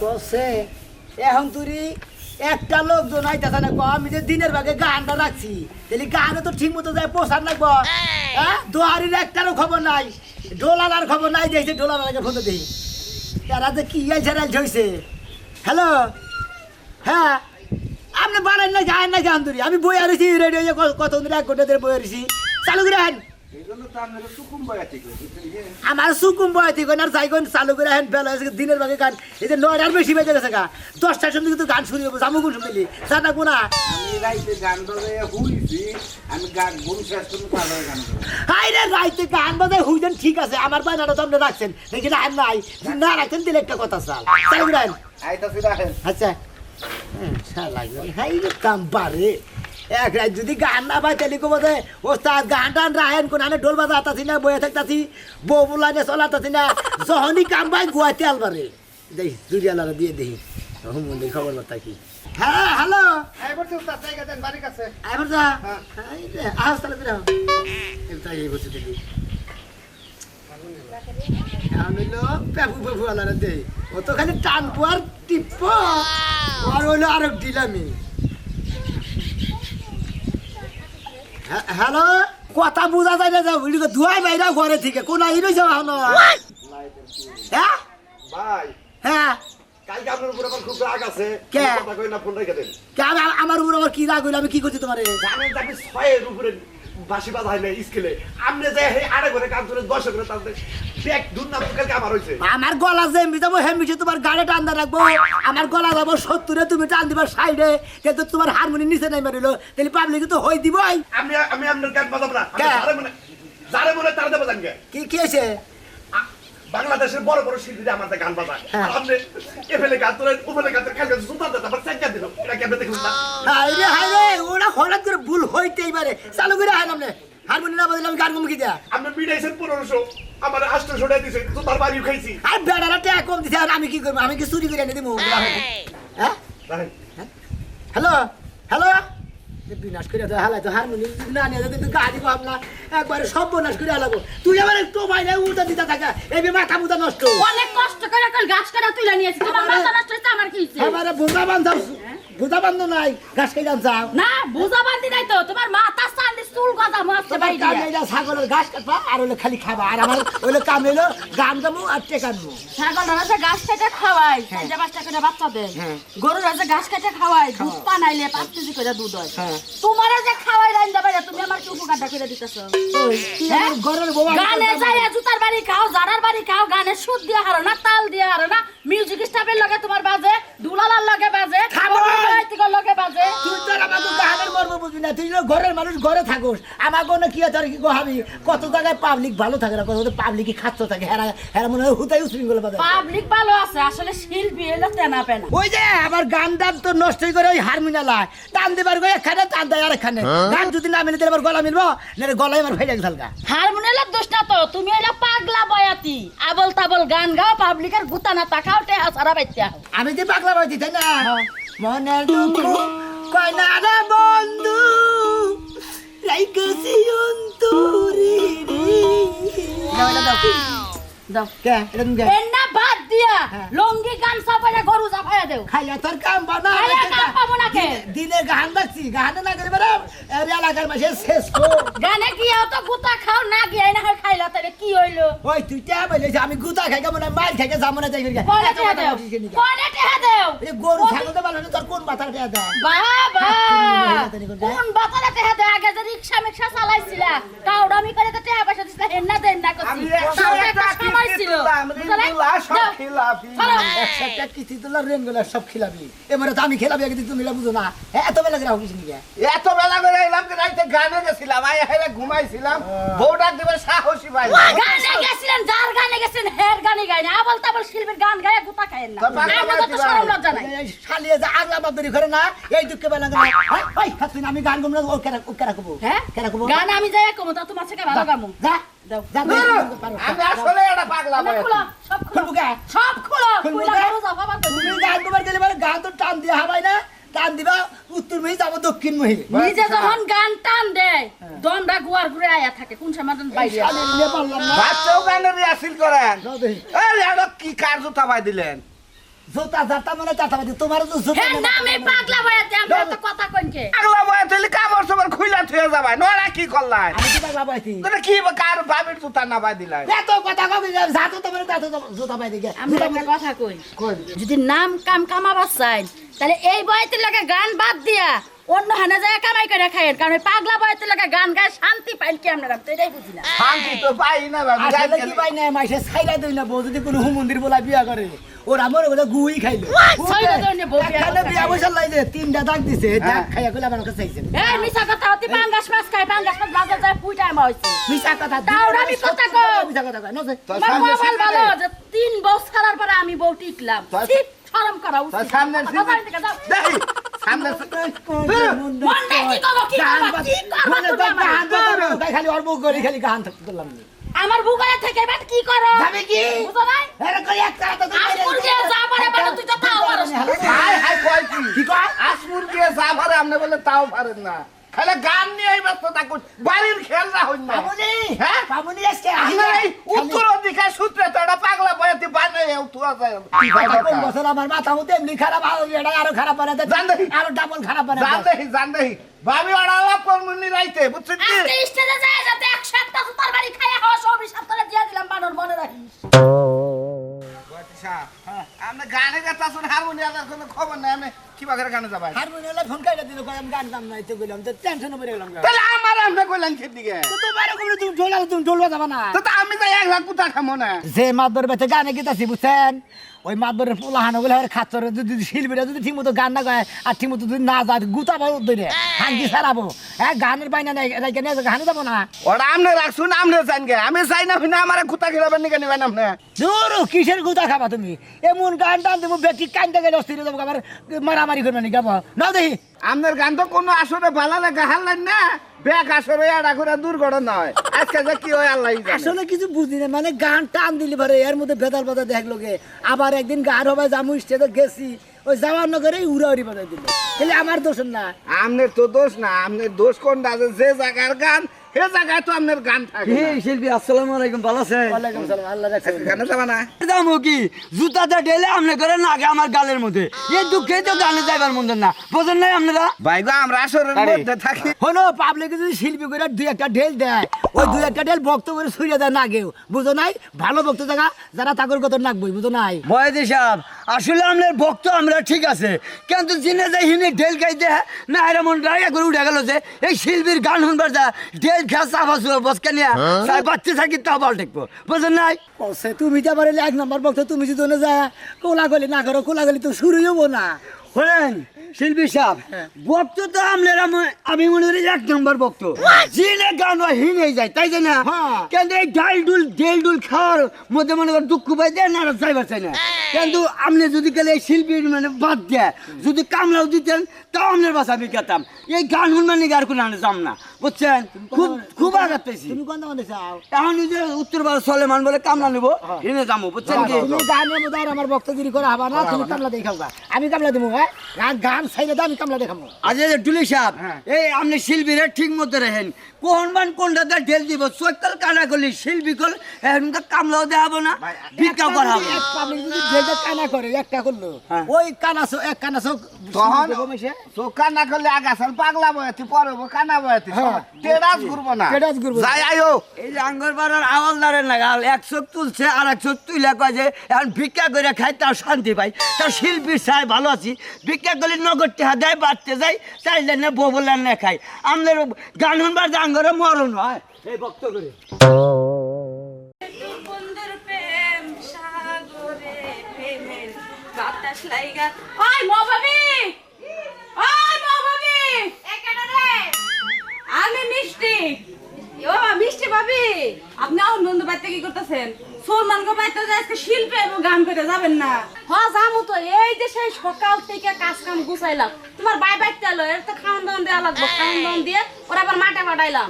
কসে এখন তুই একটা লোকজন আইতাছে না ক আমি যে দিনের ভাগে গানটা রাখছি তাহলে গানে তো ঠিক মতো যায় পোষার লাগবো হ্যাঁ? দোহারির একটারও খবর নাই ডোলার খবর নাই দিয়েছে ডোলার আগে ফটো দিই। তারা যে কি আইছে রাইল হয়েছে হ্যালো? হ্যাঁ? আপনি বানান না গান না গান ধরি আমি বই আরেছি রেডিও কত এক ঘণ্টা ধরে বই আরেছি চালু করে সুকুম বয়া ঠিক আমার সুকুম বয় থেকে আর যাইগন চালু করে হেন বেলা হয়েছে দিনের ভাগে গান। এই যে নয়টার বেশি বেজে গেছে গা দশটার সময় কিন্তু গান শুরু হব জামু কোন কোনা আমি রাইতে গান বাজাইয়া হুইছি আমি গান শেষ তারপরে গান। হাই রে রাইতে গান বাজায় হুইদেন ঠিক আছে আমার বায়নাটা তো আপনি রাখছেন। না নাই। না রাখছেন দিলে একটা কথা চাল চালু রাখেন। আচ্ছা। হ্যাঁ, হাই কাম এক রাত যদি গান না পাই তাহলে কব যে ওস্তাদ গান টান রাহেন কোন? আনে ঢোল বাজা আতাছি না বয়ে থাকতাছি। বউ বুলানে চলাতাছি না। যখনই কাম পাই গুয়াতে আলবারে। দেখি জুরিয়ালারা দিয়ে দেখি হুমুন্দির খবর বার্তা কি? হ্যাঁ হ্যালো। এই বলছি উস্তাদ জায়গা দেন বাড়ির কাছে। এবার যা হ্যাঁ। রে, তাহলে বেরো তাই এই বসে দেখি আমি হইল পেপু পেপু আলারা দেই। ও তো খালি টান পুয়ার টিপ আর হইল আরও ডিলামি হ্যাঁ, হ্যালো কথা বোঝা যায় না যাও এদিকে ধুয়াই বাইরা ঘরে থেকে কোন আই যাও এখন হ্যাঁ ভাই হ্যাঁ কালকে আপনার উপর আমার খুব রাগ আছে। কে? কথা কই না ফোন রেখে দেন কে আমি- আমার উপর আমার কি রাগ হইল আমি কি করছি তোমারে জানেন আপনি ছয়ের উপরে বাসি বাজাই নাই স্কেলে। আপনি যে হে আড়ে করে কাজ করে দশ করে তাদের ব্যাগ না কালকে আমার হয়েছে। আমার গলা যে এমনি যাব হেমনি তোমার গাড়ি টান রাখব। আমার গলা যাব সত্তরে তুমি টান দিবা সাইডে কিন্তু তোমার হারমোনি নিচে নাই মারিলো তাহলে পাবলিক তো হই দিবই। আমি আমি আপনার গান বাজাবো না। যারে মনে যারে মনে তার দেবো জানকে কি কি আছে বাংলাদেশের বড় বড় শিল্পীরা আমার গান বাজায়। হ্যাঁ। আর আপনি এফেলে গান তোলেন উপরে গান কালকে জুতা দেন আবার চাকা দিল। এটা কেমন দেখুন না? হাই রে হাই রে ওরা হঠাৎ করে ভুল হইতেই পারে। চালু করে হাই নামনে। হারমোনি না বাজলে আমি গান কমকি দেয়া? আপনি পনেরোশো আমার আষ্টশো টাকা দিয়েছে জুতার বাড়িও খাইছি। আর বেড়ারা টাকা কম দিছে আর আমি কি করব? আমি কি চুরি করে এনে দিবো? হ্যাঁ? হ্যালো? হ্যালো? বিনাশ করে দেয় হালাই তো হারমোনি না নিয়ে যেতে তুই গাড়ি পাব না একবারে সব বনাশ করে হালাবো তুই আবার একটু বাইরে উল্টা দিতে থাকা এই মাথা মুথা নষ্ট। অনেক কষ্ট করে কল গাছ কাটা তুলে নিয়েছি তোমার মাথা নষ্ট হয়েছে আমার কি হয়েছে? এবারে বোঝা বান্ধাও বোঝা বান্ধ নাই ঘাস খেয়ে যান না বুঝা বান্ধি নাই তো তোমার মাথা চান্দি চুল গজা মারছে ভাই কাম ছাগলের ঘাস কাটবা আর হলো খালি খাবা আর আমার হইল কাম গান দেবো আর টেকা ছাগল রাজা গাছ কেটে খাওয়াই হ্যাঁ। চারটা পাঁচটা করে বাচ্চা দেয়। হ্যাঁ। গরু রাজা গাছ কেটে খাওয়াই দুধ পানাইলে পাঁচ কেজি করে দুধ হয়। হ্যাঁ। তোমার যে খাওয়াই রাইন দেবে তুমি আমার কি উপকারটা করে দিতেছো? ওই, তুই হ্যাঁ? ঘরের গানে যাই জুতার বাড়ি খাও জারার বাড়ি খাও গানে সুদ দিয়ে হারো না তাল দিয়ে হারো না মিউজিক স্টাফের লগে তোমার বাজে দুলালার লগে বাজে খাবার লগে বাজে। তুই তো আর আমাকে গানের মর্ম বুঝবি না তুই ঘরের মানুষ ঘরে থাকোস। আমার কোনো কি আর কি গোহাবি কত জায়গায় পাবলিক ভালো থাকে না কত পাবলিকই খাচ্ছ থাকে হেরা হেরা মনে হয় হুতাই উশৃঙ্খলা পাবলিক ভালো আছে আসলে শিল্পী এলো তেনা পেনা। ওই যে আমার গান দান তো নষ্টই করে ওই হারমোনিয়ালায় টান দিবার করে টান দেয় আর এখানে। গান যদি না মিলে দিলে আমার গলা মিলবো? না গলায় আমার ফেলে গেছে হারমোনিয়ামের দোষ না তো তুমি এলো পাগলা বয়াতি। আবল তাবল গান গাও পাবলিকের গুতা না তাকাও টে হাসারা বাইতে আমি যে পাগলা বাজি তাই না? মনের দুঃখ কয় না রে বন্ধু? রাইকেছি অন্তরে রে। দাও দাও দাও। কে? এটা তুমি কে? দিয়া। লঙ্গি গান সাপাইরা গরু জাফাইয়া দেও। খাইয়া তোর কাম বানা খাইয়া কাম পাবো না কে? দিনে গান লাগছি গান না করে বেরো এর এলাকার মাসে শেষ কো গানে গিয়াও তো গুতা খাও না গিয়া না হয় খাইলা তাহলে কি হইল? ওই তুই টা বলে আমি গুতা খাই কেমন মার খাই যাব না যাই টেহা দেও। কনে? টেহা দেও এই গরু ছাগল তো ভালো না তোর কোন মাথার টেয়া দেয়? বাবা! মহিলা তৈরি করতে? কোন বাতারে টেহা দেও আগে যে রিক্সা মিক্সা চালাইছিলা কাউডামি করে তো টেহা পয়সা দিছিলা হেন্না দেন না করছি। আমি তাও একটা সময় ছিল। সব খিলাপি। একটা কিস্তি তোলা রেনগুলা সব খিলাবি। এবারে তো আমি খেলাবি একদিন তুমি বুঝো না। হ্যাঁ, এত বেলা করে নিয়ে এত বেলা করে এলাম যে রাইতে গানে গেছিলাম আই হেলে ঘুমাইছিলাম। বউটার দিবে সাহসী ভাই। গানে গেছিলেন যার গানে গেছিলেন হের গানে গাইনি আবল তাবল শিল্পীর গান গায়ে গুতা খাইেন না। আমাদের তো শরম পারো। লজ্জা নাই শালিয়ে যে আগলা বাদরি করে না এই দুঃখে বেলা করে হ্যাঁ, ওই খাচ্ছি আমি গান গুমরা ও কেরা ও কেরা কবো হ্যাঁ কেরা কবো গান আমি যাই কমো তা তোমার থেকে ভালো গামু যা দাও। যা আমি আসলে এটা পাগলা না, ভাই খুলো, সব খুলবো সব খুলো খুলবো খুলো কে? গরু যাও বাবা তুমি গান গুমার গেলে মানে গান তো টান দিয়ে না টান দিবা উত্তর মহি যাব দক্ষিণ মহি নিজে যখন গান টান দেয় দমটা গুয়ার ঘুরে আয়া থাকে কোন সময় বাইরে আসে। শালিয়ে নিয়ে পারলাম না বাচ্চাও গানের রিহার্সেল করেন যাও দেখি। আরে এটা কি জুতা জোতা মানে তোমার তো জোতা হ্যাঁ পাগলা বয়াতি তো কথা সবার খুইলা থুয়ে যাবাই নরা কি করলাই? আমি কি পাগলা পাইছি তোরা কি বা কার বাবির জুতা না বাই দিলাই? এত কথা তোমার জোতা দিকে আমি কথা কই যদি নাম কাম কামাবার চাই তাহলে এই বয়সের লাগে গান বাদ দিয়া অন্য হানে যায় কামাই করে খায়েন কারণ ওই পাগলা বয়তের লাগে গান গায়ে শান্তি পাইল কি আমরা তো এটাই বুঝি না। শান্তি তো পাই না বাবু আসলে কি পাই না মাইসে ছাইরা দই না বউ যদি কোনো মন্দির বলা বিয়া করে ওর আমার কথা গুই খাইলো। ছাইরা দই না বউ বিয়া একখানে করে বিয়া বসে লাইছে তিনটা দাগ দিছে দাগ খাইয়া কইলে আমার কাছে চাইছে এই মিছা কথা অতি পাঙ্গাস মাছ খাই পাঙ্গাস মাছ বাজার যায় পুইটা আমা হইছে। মিছা কথা তাও আমি কথা কই। মিছা কথা কয় নছে তোর তোমার কপাল ভালো যে তিন বছর খারার পরে আমি বউ টিকলাম। ঠিক শরম করা তোর উচিত। সামনে কথা তুমি আমার? খালি অল্প করে খালি গান করলাম আমার বুকারে থেকে এবার কি করো? যাবে কি? বুঝো নাই? এরে কই এক কাটা তো আজ মুরগি যা পারে পারে তুই তো তাও পারস না। হাই হাই কয় কি? কি কয়? যা পারে বলে তাও পারেন না। খালি গান নিয়ে এই ব্যস্ত থাকুন বাড়ির খেল না হইন না। পাবনি হ্যাঁ? পাবনি আজকে আপনার এই উত্তরাধিকার সূত্রে তো এটা পাগলা বয়াতি বানাই উত্তরা বছর আমার মাথা মতো এমনি খারাপ এটা আরও খারাপ বানাতে জান দেখি। আরও ডাবল খারাপ জান বানাতে দেহি জান দেহি। ভাবি ওরা আলাপ করমুনি রাইতে বুঝছেন কি? আজকে স্টেজে যায় যাতে এক সপ্তাহ খাওয়া সব হিসাব করে দিয়ে দিলাম বানর মনে রাখিস। গানে গাতা শুন হারমোনিয়ামের কোনো খবর নাই আপনি কি গানে হারমোনিয়ামে ফোন দিল কই আমি গান নাই তো কইলাম তো টেনশনে পড়ে গেলাম। তাহলে আমার আপনি কইলেন খেত দিকে তো তোমার কোন তুমি ঢোলা তুমি ঢোলবা যাবা না? তো আমি এক লাখ কুতা খামো না। যে মাতবর বেতে গানে গীতাছি বুঝছেন? ওই মাতবরের পোলা হানো খাচ্ছর যদি শিল্পীরা যদি গান না গায় আর যদি না যায় গুতা পাবো ধরে হাঙ্গি সারাবো হ্যাঁ গানের বাইনা নাই রাইকে নিয়ে গানে যাব না? ওরা আপনি রাখছুন চান গে। আমি চাই না ফিনা আমার কুতা খেলাবেন নিকে নিবেন আপনি দূর কিসের গুতা খাবা তুমি? এমন গান টান দেবো ব্যক্তি কান্দতে গেলে অস্থির যাব আবার মারামারি করবে নি গাবো না দেখি। আপনার গান তো কোনো আসরে ভালো লাগে হারলেন না। ব্যাগ আসরে এটা করে দুর্ঘটনা হয়। আজকে যে কি হয় আল্লাহ আসলে কিছু বুঝি না মানে গান টান দিলি পারে এর মধ্যে বেতাল বাজা দেখল গে আবার একদিন গান হবে জামু স্টেজে গেছি ওই যাওয়ার নগরে উড়া উড়ি বাজাই দিল। তাহলে আমার দোষ না। আপনার তো দোষ না আপনার দোষ কোনটা? যে জায়গার গান সে জায়গায় তো আপনার গান থাকে না। শিল্পী আসসালামু আলাইকুম ভালো আছেন? ওয়ালাইকুম সালাম আল্লাহ রাখছে। গানে যাবে না? দামো কি? জুতাটা ঢেলে আপনি করে নাগে আমার গালের মধ্যে। এই দুঃখে তো গানে যাইবার মন্দ না। বোঝেন নাই আপনারা? ভাই গো আমরা আসরের মধ্যে থাকি। হলো পাবলিকে যদি শিল্পী করে দুই একটা ঢেল দেয় ওই দুই একটা ঢেল ভক্ত করে ছুঁড়ে দেয় নাগেও বুঝো নাই? ভালো ভক্ত জায়গা যারা তাগর কত নাকবই বুঝো নাই? বয়দি সাহেব আসলে আপনার ভক্ত আমরা ঠিক আছে কিন্তু জিনে যাই হিনে ঢেল গাইতে না এরা মন করে উঠে গেল যে এই শিল্পীর গান শুনবার যা ঢেল খেয়া চাপা শুয়ে বসকে নিয়ে। সাই বাচ্চা থাকি তা বল দেখব। বুঝেন নাই? তুমি এক নম্বর তুমি যদি ওনে যায় কোলাগলি না করো তো শুরুই হব না। শিল্পী সাহেব ভক্ত তো আমি- মনে করি এক নম্বর ভক্ত। জিনে গান হিনে যায় তাই যে না হ্যাঁ। কিন্তু এই ডাল ডুল ডেল ডুল খাওয়ার মধ্যে মনে করেন দুঃখ পাই দেয় না চাইবার চাই না। কিন্তু আপনি যদি গেলে এই শিল্পীর মানে বাদ দেয় যদি কামলাও দিতেন তাও আপনার বাসা আমি খেতাম। এই গান নিয়ে আর কোনো আনে যাম না। বুঝছেন? খুব খুব আঘাত পেয়েছি। তুমি কোন দাম চাও? এখন যে উত্তর ভারত সলেমান বলে কামলা নিবো হিনে যাব বুঝছেন কি? তুমি গানের মধ্যে আমার ভক্তগিরি করা হবা না তুমি কামলা দেখাও আমি কামলা দিব হ্যাঁ? গান গান সাইলে দাও আমি কামলা দেখাবো আজ এই ডুলি সাহেব এই আপনি শিল্পীরা ঠিক মতো রেহেন কোন মান কোনটাতে ঢেল দিব চৈতাল কানা করলি শিল্পী কল এখনকার কামলাও দেখাবো না ভিক্ষা করাবো পাবলিক যদি যেটা কানা করে একটা করল হ্যাঁ। ওই কানা এক কানা চোখ তখন। তো কান্না করলে আগাছাল পাগলা বয়তি পরব কানা বয়তি হ্যাঁ। টেরাস ঘুরবো না। টেরাস ঘুরবো যাই আয়ো এই যে আঙ্গর পাড়ার আওয়ালদারের লাগাল এক তুলছে আর এক তুইলা কয় যে এখন ভিক্ষা করে খাই তার শান্তি পাই। তার শিল্পীর চাই ভালো আছি। ভিক্ষা করলে নগদ টেহা দেয় বাড়তে যাই চাইলে না ববলার না খাই। আমাদের গান শুনবার যে আঙ্গরে মরণ হয়। এই ভক্ত করে। প্রেম সাগরে প্রেমের বাতাস লাইগা। ওই মা আপনি আমার বাড়িতে কি করতেছেন? সলমান বাড়িতে যে শিল্পে গান করে যাবেন না। হ যামু তো। এই যে সেই সকাল থেকে কাজ কাম গুছাইলাম। তোমার বাই বাইতে এলো এর তো খাওয়ান দাওয়ান দেওয়া লাগবে। খাওয়ান দাওয়ান দিয়ে ওরা আবার মাঠে পাঠাইলাম।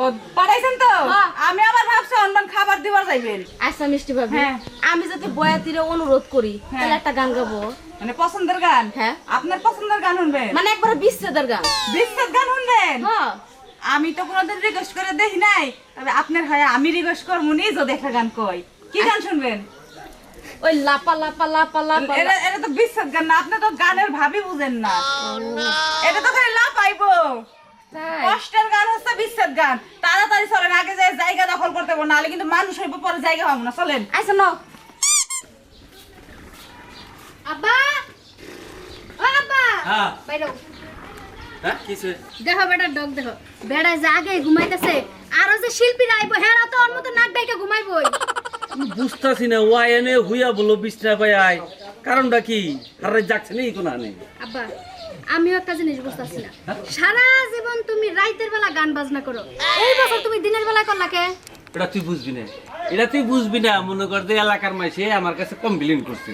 ও পাঠাইছেন তো? হ্যাঁ। আমি আবার ভাবছি অন্য খাবার দিবার যাইবেন। আচ্ছা মিষ্টি ভাবি হ্যাঁ। আমি যদি বয়াতিরে অনুরোধ করি তাহলে একটা গান গাবো। মানে পছন্দের গান? হ্যাঁ। আপনার পছন্দের গান শুনবেন? মানে একবার বিচ্ছেদের গান। বিশ্বত গান শুনবেন? হ্যাঁ আমি তো কোনোদিন রিকোয়েস্ট করে দেখি নাই। তবে আপনার হয় আমি রিকোয়েস্ট করব নিজও দেখা গান কই। কি গান শুনবেন? ওই লাপা লাপা লাপা লাপা। এটা এটা তো বিচ্ছেদ গান না আপনি তো গানের ভাবি বুঝেন না। এটা তো খালি লাভ পাইবো তাই? কষ্টের গান হচ্ছে বিচ্ছেদ গান। তাড়াতাড়ি চলেন আগে যে জায়গা দখল করতে পারব নাহলে কিন্তু মানুষ হইব পরে জায়গা পাবো না। চলেন। আইসো ন আব্বা! আব্বা! হ্যাঁ। বাইরো দেখো বেটা ডগ দেখো। বেড়ায় যে আগে ঘুমাইতেছে আরও যে শিল্পীরা আইবো হেরা তো ওর মতো নাক ডাইকে ঘুমাইবই। বুঝতেছি না ও এনে হুইয়া বলো বিছনা পাই কারণটা কি? হারে যাচ্ছে নেই আব্বা আমিও একটা জিনিস বুঝতেছি না। সারা জীবন তুমি রাইতের বেলা গান বাজনা করো। এই বছর তুমি দিনের বেলা করলা কে? এটা তুই বুঝবি না। এটা তুই বুঝবি না মনে কর যে এলাকার মাইসে আমার কাছে কমপ্লেন করছে।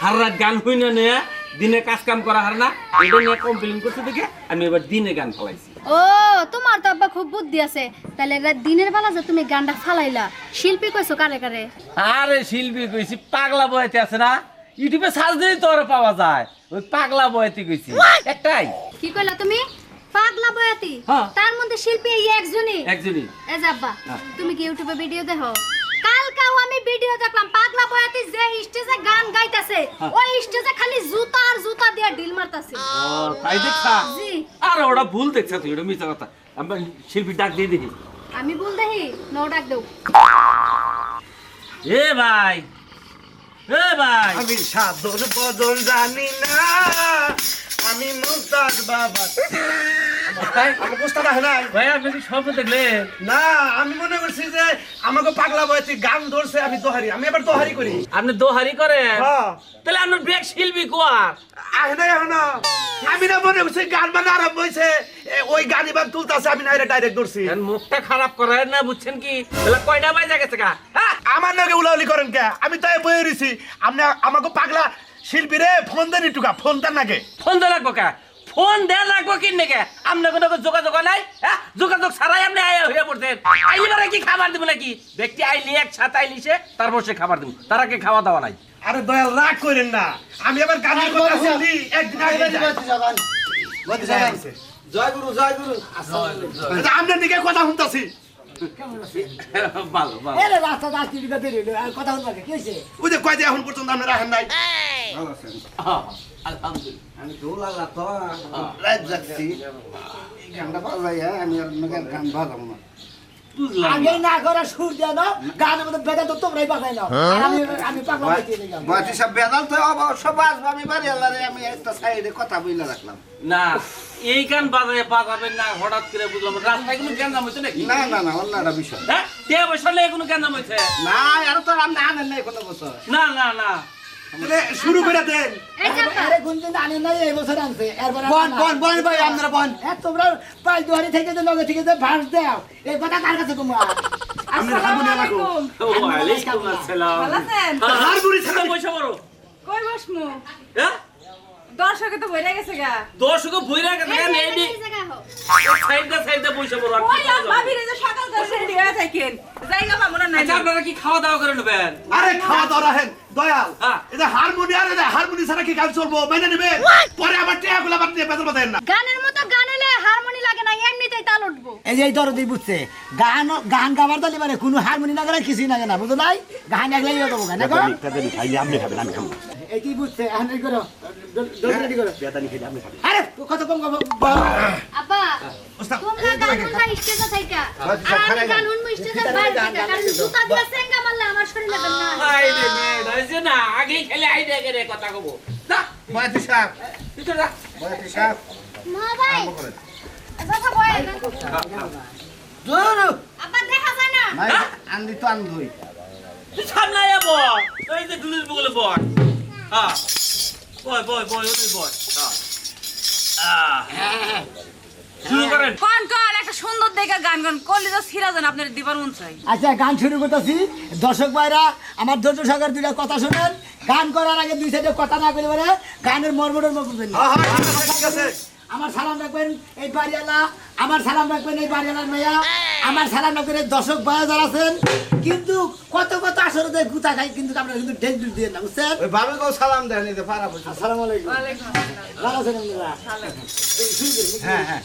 হার রাত গান হই না নিয়ে দিনে কাজ কাম করা হার না এটা নিয়ে কমপ্লেন করছে দেখে আমি এবার দিনে গান ফলাইছি। ও তোমার তো আব্বা খুব বুদ্ধি আছে। তাহলে রাত দিনের বেলা যে তুমি গানটা ফালাইলা শিল্পী কইছো কারে কারে? আরে শিল্পী কইছি পাগলা বয়তে আছে না? ইউটিউবে সার্চ দিলেই তো ওরা পাওয়া যায়। ওই পাগলা বয়তে কইছি। একটাই। কি কইলা তুমি? পাগলা বয়াতি? হ্যাঁ। তার মধ্যে শিল্পী এই একজনই? একজনই। এ যাব্বা হ্যাঁ। তুমি কি ইউটিউবে ভিডিও দেখো? কালকাও আমি ভিডিও দেখলাম পাগলা বয়াতি যে স্টেজে গান গাইতাছে হ্যাঁ। ওই স্টেজে খালি জুতা আর জুতা দিয়ে ঢিল মারতাছে। ও তাই দেখছা? জি। আর ওরা ভুল দেখছা তুই ওটা মিথ্যা কথা। আমরা শিল্পী ডাক দিয়ে দেখি। আমি বল দেখি? নো ডাক দেও। এ ভাই এ ভাই। আমি সাধর বদল জানি না। আমি মুস্তাক বাবা। আমার পোস্টার আছে নাই ভাই আপনি কি স্বপ্ন দেখলেন। না আমি মনে করছি যে আমাকে পাগলা গান ধরছে আমি দোহারি। আমি এবার দোহারি করি। আপনি দোহারি করেন? হ্যাঁ। তাহলে আপনার ব্যাগ শিল্পী কোয়ার? আহে না আমি না মনে করছি গান মানে আরম্ভ হয়েছে ওই গান এবার তুলতেছে আমি না ডাইরেক্ট ধরছি। মুখটা খারাপ করেন না বুঝছেন কি? তাহলে কয়টা বাজে গেছে গা? হ্যাঁ? আমার নাকি উলাউলি করেন কে? আমি তাই বয়ে রয়েছি আপনি আমাকে পাগলা শিল্পী রে ফোন দেন একটু ফোন দেন নাকি ফোন দিয়ে লাগবো কা? ফোন দেয়া লাগবো কি নাকি? আপনার কোনো যোগাযোগ নাই? হ্যাঁ যোগাযোগ ছাড়াই আপনি আয়া হয়ে পড়ছেন আইলি মানে কি খাবার দিব নাকি? ব্যক্তি আইলি এক ছাতা আইলিছে তারপর সে খাবার দিব। তারা আগে খাওয়া দাওয়া নাই। আরে দয়াল রাগ করেন না। আমি আবার গানের কথা শুনলি একদিন আগে। জয় গুরু জয় গুরু আচ্ছা, আপনার দিকে কথা শুনতাছি। এখন পর্যন্ত আপনি রাখেন নাই? ভালো আছেন। হ্যাঁ, আগে না করে সুর দেয় না গানের মধ্যে বেদা তো তোমরাই বাজাই নাও। আমি আমি পাগলা হয়ে বাতি সব বেদাল তো অবশ্য বাজবো আমি বাড়ি আমি একটা সাইডে কথা বইলে রাখলাম। না এই গান বাজায় বাজাবেন না হঠাৎ করে বুঝলাম রাস্তায় কোনো জ্ঞান হয়েছে নাকি? না না না অন্য একটা বিষয়। হ্যাঁ? তে বসলে কোনো জ্ঞান হয়েছে? না আর তো আপনি আনেন নাই কোনো বছর। না না না। শুরু করে দেন। এই যাব্বা আরে কোনদিন আনে নাই এই বছর আনছে। বন বন বন ভাই আপনারা বন। হ্যাঁ তোমরা পাঁচ দুয়ারি থেকে যে লগে থেকে যে ভাস দাও এই কথা কার কাছে তোমার আসসালামু আলাইকুম। ওয়ালাইকুম আসসালাম। ভালো আছেন? আর ছাড়া পয়সা বড় কই বসমু? হ্যাঁ? দর্শকে তো বইরা গেছে গা। দর্শক বইরা গেছে এই এই নি। সাইডটা সাইডটা পয়সা বড় আর ওই আর যাবে? ভাবিরে যে সকাল করে রেডি হয়ে থাকেন। জায়গা পাবো না নাই। আচ্ছা আপনারা কি খাওয়া দাওয়া করে নেবেন? আরে খাওয়া দাওয়া রাখেন দয়াল। হ্যাঁ। এটা হারমোনিয়াম এটা হারমোনি ছাড়া কি গান চলবো? মেনে নেবেন? পরে আবার টিয়াগুলো আবার নিয়ে বেতন বাঁধেন না। গানের মতো গান এলে হারমোনি লাগে না এমনিতেই তাল উঠবো। এই যে দরদি বুঝছে গান গান গাবার দলি মানে কোনো হারমোনি না করে কিছুই না না বুঝো নাই? গান একলাই ইয়ে দেবো গান দেখো এই কি বুঝছে এখন করো। রেডি করো। আরে কত কম কম আব্বা ওস্তাদ, তোমরা গান শুনবা স্টেজে থাইকা আর আমি গান শুনব স্টেজে বাইরে থাইকা কারণ জুতা দিয়ে সেঙ্গা মারলে আমার শরীর লাগবে না আই রে হইছে না আগেই খেলে আই দেখে রে কথা কব। না বাতি সাহেব ভিতরে যা। বাতি সাহেব মা ভাই কথা বয় জোর। আব্বা দেখা যায় না। আন্দি তো আন্দুই তুই সামনে আয়া যে দুলির বগলে হ্যাঁ বয় বয় বয় ওই বয় হ্যাঁ শুরু করেন। কোন কোন একটা সুন্দর দেখে গান গান। করলে তো আপনার দিবার মন চাই আচ্ছা গান শুরু করতেছি। দর্শক ভাইরা আমার ধৈর্য সাগর দুইটা কথা শুনেন। গান করার আগে দুই সাইডে কথা না বলে বলে গানের মর্মটার মতো আমার সালাম রাখবেন এই বাড়িওয়ালা আমার সালাম রাখবেন এই বাড়িওয়ালার মেয়া আমার সালাম রাখবেন এই দর্শক ভাইয়া যারা আছেন। কিন্তু কত কত আসলে তো গুতা খাই কিন্তু আপনারা কিন্তু ঢেল ঢুল দিয়ে না বুঝছেন? ওই বাবে কেউ সালাম দেন এই পারা বসে। আসসালামু আলাইকুম। ভালো আছেন আপনারা হ্যাঁ হ্যাঁ!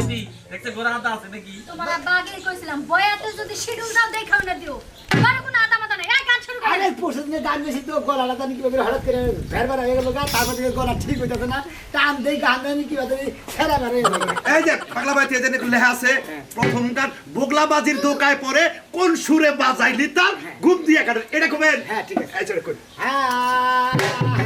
এদি দেখছ দেখতে হাতা আছে নাকি? তোমার আব্বা কইছিলাম বয়াতে যদি শিডিউল দাও দেখাও না দিও। তোমার কোনো আদা আরে পরশু দিনে গান বেশি তো গলাটা জানি কীভাবে হঠাৎ করে হয়ে গেল গা তারপর থেকে গলা ঠিক হইতেছে না। টান দেই গান জানি কীভাবে ছেড়া বের হয়ে গেল এই যে পাগলা ভাই একটু লেখা আছে প্রথমকার বগলা বাজির দোকায় পরে কোন সুরে বাজাইলি তার? ঘুম দিয়ে কাটে। এটা কমেন হ্যাঁ, ঠিক আছে। এই চলে কই? ওরে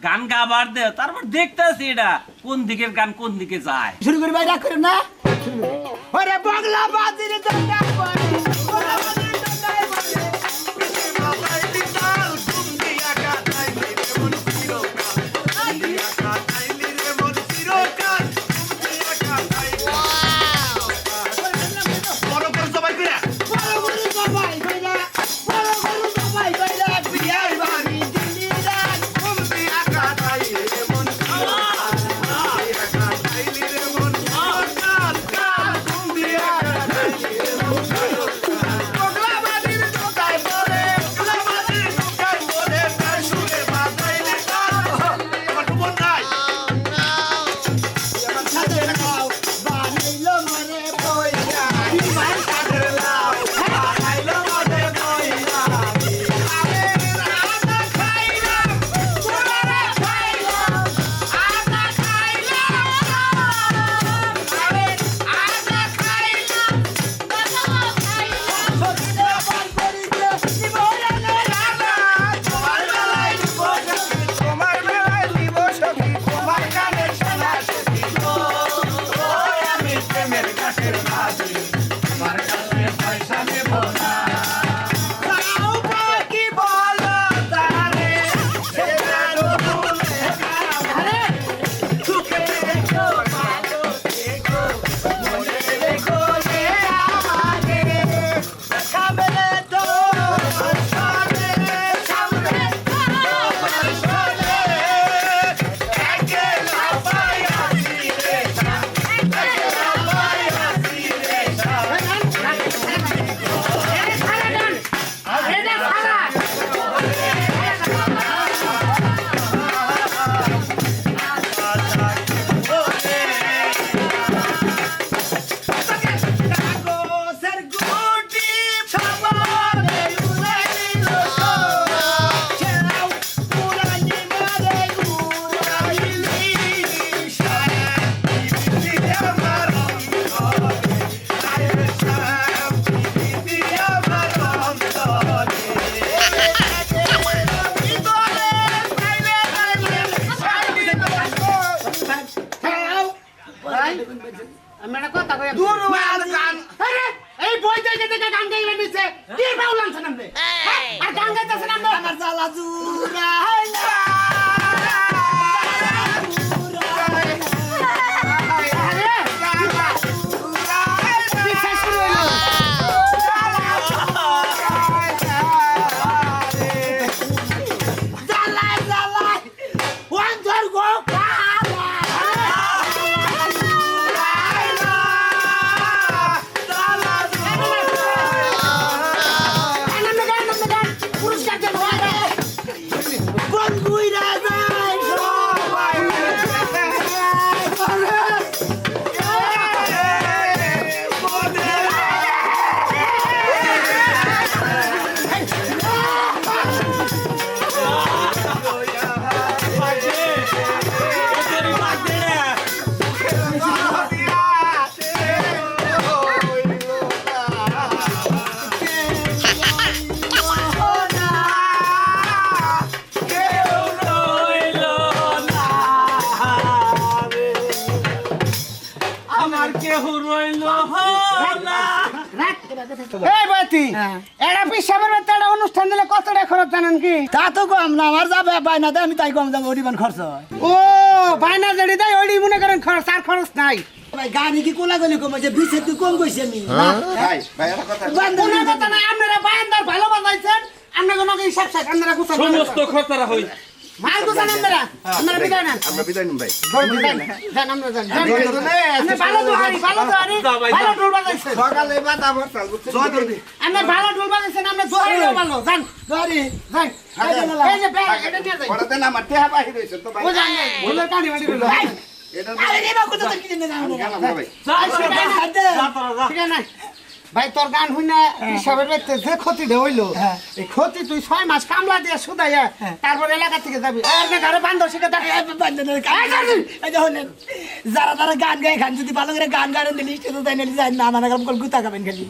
গান গাবার দে তারপর দেখতে আছি এটা কোন দিকের গান কোন দিকে যায় শুরু করি ভাই রাগ করেন না। ওরে বাংলা বাজির দরকার বলে এই বয়তি হ্যাঁ। এটা পিসাবের একটা অনুষ্ঠান দিলে কত টাকা খরচ জানেন কি? তা তো কম না আমার যাবে বাইনা দেয় আমি তাই কম যাব পরিমাণ খরচ হয়। ও বাইনা জড়ি দেয় ওইটি মনে করেন খরচ আর খরচ নাই। ভাই গাড়ি কি কোলা গলি কম যে বিশেষ তুই কম কইছি আমি। ভাই ভাই কথা। কথা নাই আপনারা বায়ানদার ভালো বাজাইছেন আপনার কোনো হিসাব শেষ আপনারা সমস্ত খরচারা হই মাল গুছান আপনারা আপনারা বিদায় নেন। আমরা বিদায় নিন ভাই। যান, যান আমরা। জয় দুলে, আপনি ভালো দোহারি ভালো দোহারি যা ভালো যা। বাজাইছেন সকালে বাতা ভরতাল বুঝছেন? আপনি ভালো ঢোল বাজাইছেন আপনি দোহারিও ভালো যান। গাড়ি যান। এই যে ব্যাগ এটা নিয়ে যাই। ওটাতে না আমার টেহা বাহির তো ভাই। ও জান ঢোলের কাঠি মাটি গুলো এটা আরে রে বাবু তো কি জানি না গেলাম না ভাই ঠিক আছে ভাই তোর গান শুনে না হিসাবের যে ক্ষতিটা হইল এই ক্ষতি তুই ছয় মাস কামলা দিয়ে শুধাইয়া তারপর এলাকা থেকে যাবি। ঘরে বান্ধব শিখে থাকি যারা তারা গান গায়ে খান যদি ভালো করে গান গান দিলি তো তাই না না না গুতা খাবেন খালি।